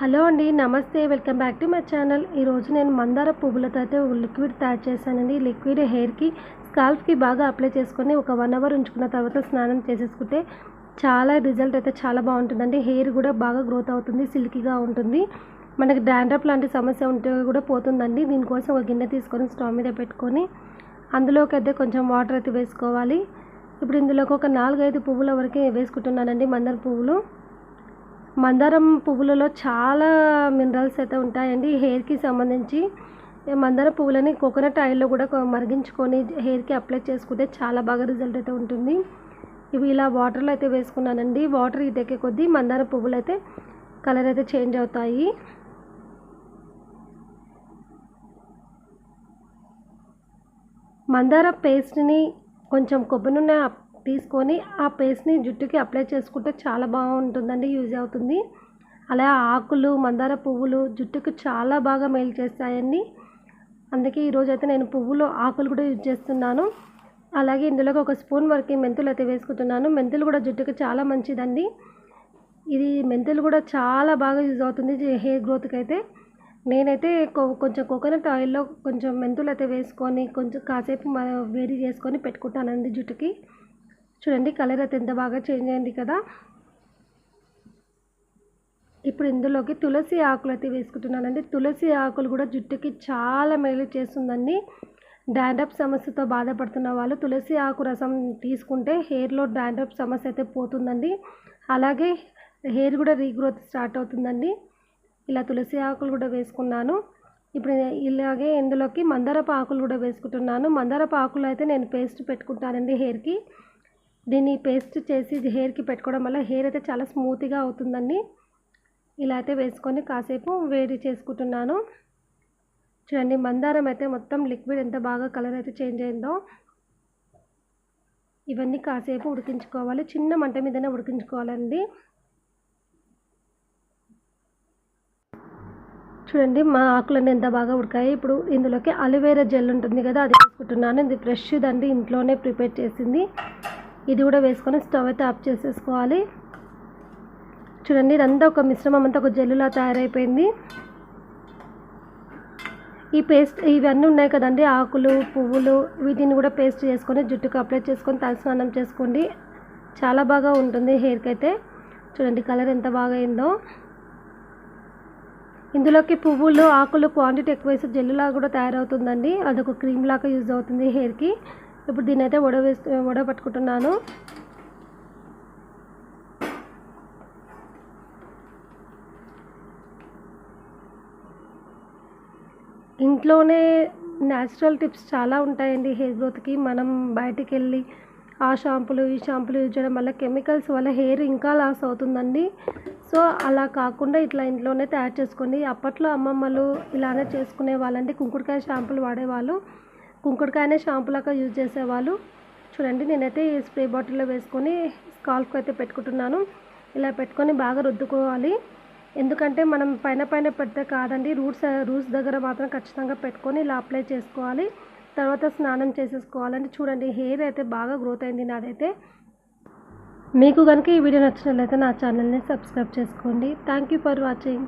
Hello అండి నమస్తే. Welcome back to my channel. ఈరోజు నేను మందార పువ్వులతో అయితే ఒక లిక్విడ్ తయారు చేశానండి. లిక్విడ్ హెయిర్కి స్కాల్ఫ్కి బాగా అప్లై చేసుకొని ఒక వన్ అవర్ ఉంచుకున్న తర్వాత స్నానం చేసేసుకుంటే చాలా రిజల్ట్ అయితే చాలా బాగుంటుందండి. హెయిర్ కూడా బాగా గ్రోత్ అవుతుంది సిల్కీగా ఉంటుంది. మనకి డాండ్రప్ లాంటి సమస్య ఉంటే కూడా పోతుందండి. దీనికోసం ఒక గిన్నె తీసుకొని స్టవ్ మీద పెట్టుకొని అందులోకి అయితే కొంచెం వాటర్ అయితే వేసుకోవాలి. ఇప్పుడు ఇందులోకి ఒక నాలుగైదు పువ్వుల వరకు వేసుకుంటున్నానండి మందార పువ్వులు. మందారం పువ్వులలో చాలా మినరల్స్ అయితే ఉంటాయండి. హెయిర్కి సంబంధించి మందార పువ్వులని కోకోనట్ ఆయిల్లో కూడా మరిగించుకొని హెయిర్కి అప్లై చేసుకుంటే చాలా బాగా రిజల్ట్ అయితే ఉంటుంది. ఇవి ఇలా వాటర్లో అయితే వేసుకున్నానండి. వాటర్ ఇటెక్కే కొద్దీ మందార పువ్వులు అయితే కలర్ అయితే చేంజ్ అవుతాయి. మందార పేస్ట్ని కొంచెం కొబ్బరి నూనె తీసుకొని ఆ పేస్ట్ని జుట్టుకి అప్లై చేసుకుంటే చాలా బాగుంటుందండి యూజ్ అవుతుంది. అలా ఆకులు మందార పువ్వులు జుట్టుకు చాలా బాగా మేలు చేస్తాయండి. అందుకే ఈరోజు అయితే నేను పువ్వులు ఆకులు కూడా యూజ్ చేస్తున్నాను. అలాగే ఇందులోకి ఒక స్పూన్ వరకు మెంతులు అయితే వేసుకుంటున్నాను. మెంతులు కూడా జుట్టుకి చాలా మంచిదండి. ఇది మెంతులు కూడా చాలా బాగా యూజ్ అవుతుంది హెయిర్ గ్రోత్కి అయితే. నేనైతే కొంచెం కోకోనట్ ఆయిల్లో కొంచెం మెంతులు అయితే వేసుకొని కొంచెం కాసేపు వేడి చేసుకొని పెట్టుకుంటానండి జుట్టుకి. చూడండి కలర్ అయితే ఎంత బాగా చేంజ్ అయింది కదా. ఇప్పుడు ఇందులోకి తులసి ఆకులు అయితే వేసుకుంటున్నానండి. తులసి ఆకులు కూడా జుట్టుకి చాలా మేలు చేస్తుందండి. డాండ్రప్ సమస్యతో బాధపడుతున్న వాళ్ళు తులసి ఆకు రసం తీసుకుంటే హెయిర్లో డాండ్రప్ సమస్య అయితే పోతుందండి. అలాగే హెయిర్ కూడా రీగ్రోత్ స్టార్ట్ అవుతుందండి. ఇలా తులసి ఆకులు కూడా వేసుకున్నాను. ఇప్పుడు ఇలాగే ఇందులోకి మందారపు ఆకులు కూడా వేసుకుంటున్నాను. మందారపు ఆకులు అయితే నేను పేస్ట్ పెట్టుకుంటానండి హెయిర్కి దీన్ని పేస్ట్ చేసి హెయిర్కి పెట్టుకోవడం వల్ల హెయిర్ అయితే చాలా స్మూత్గా అవుతుందండి. ఇలా అయితే వేసుకొని కాసేపు వేడి చేసుకుంటున్నాను. చూడండి మందారం అయితే మొత్తం లిక్విడ్ ఎంత బాగా కలర్ అయితే చేంజ్ అయిందో. ఇవన్నీ కాసేపు ఉడికించుకోవాలి. చిన్న మంట మీదనే ఉడికించుకోవాలండి. చూడండి మా ఆకులన్నీ ఎంత బాగా ఉడికాయి. ఇప్పుడు ఇందులోకి అలోవేరా జెల్ ఉంటుంది కదా అది తీసుకుంటున్నాను. ఇది ఫ్రెష్ దండి ఇంట్లోనే ప్రిపేర్ చేసింది. ఇది కూడా వేసుకొని స్టవ్ అయితే ఆఫ్ చేసేసుకోవాలి. చూడండి ఇదంతా ఒక మిశ్రమం అంతా ఒక జెల్లులా తయారైపోయింది. ఈ పేస్ట్ ఇవన్నీ ఉన్నాయి కదండి ఆకులు పువ్వులు వీటిని కూడా పేస్ట్ చేసుకొని జుట్టుకు అప్లై చేసుకొని తలస్నానం చేసుకోండి. చాలా బాగా ఉంటుంది హెయిర్కి అయితే. చూడండి కలర్ ఎంత బాగా అయిందో. ఇందులోకి పువ్వులు ఆకులు క్వాంటిటీ ఎక్కువ వేస్తే జెల్లులా కూడా తయారవుతుందండి. అదొక క్రీమ్ లాగా యూజ్ అవుతుంది హెయిర్కి. ఇప్పుడు దీని అయితే వడ వేస్తూ వడ పట్టుకుంటున్నాను. ఇంట్లోనే న్యాచురల్ టిప్స్ చాలా ఉంటాయండి హెయిర్ గ్రోత్కి. మనం బయటికి వెళ్ళి ఆ షాంపులు ఈ షాంపులు యూజ్ చేయడం వల్ల కెమికల్స్ వల్ల హెయిర్ ఇంకా లాస్ అవుతుందండి. సో అలా కాకుండా ఇట్లా ఇంట్లోనే తయారు చేసుకోండి అప్పట్లో అమ్మమ్మలు ఇలానే చేసుకునే వాళ్ళండి. కుంకుడుకాయ షాంపులు వాడేవాళ్ళు. కుంకుడుకాయనే షాంపూ లాగా యూజ్ చేసేవాళ్ళు. చూడండి నేనైతే ఈ స్ప్రే బాటిల్లో వేసుకొని స్కాల్ఫ్కి అయితే పెట్టుకుంటున్నాను. ఇలా పెట్టుకొని బాగా రుద్దుకోవాలి. ఎందుకంటే మనం పైన పైన పెడితే కాదండి రూట్స్ రూట్స్ దగ్గర మాత్రం ఖచ్చితంగా పెట్టుకొని ఇలా అప్లై చేసుకోవాలి. తర్వాత స్నానం చేసేసుకోవాలండి. చూడండి హెయిర్ అయితే బాగా గ్రోత్ అయింది నాదైతే. మీకు కనుక ఈ వీడియో నచ్చినట్లయితే నా ఛానల్ని సబ్స్క్రైబ్ చేసుకోండి. Thank you for watching.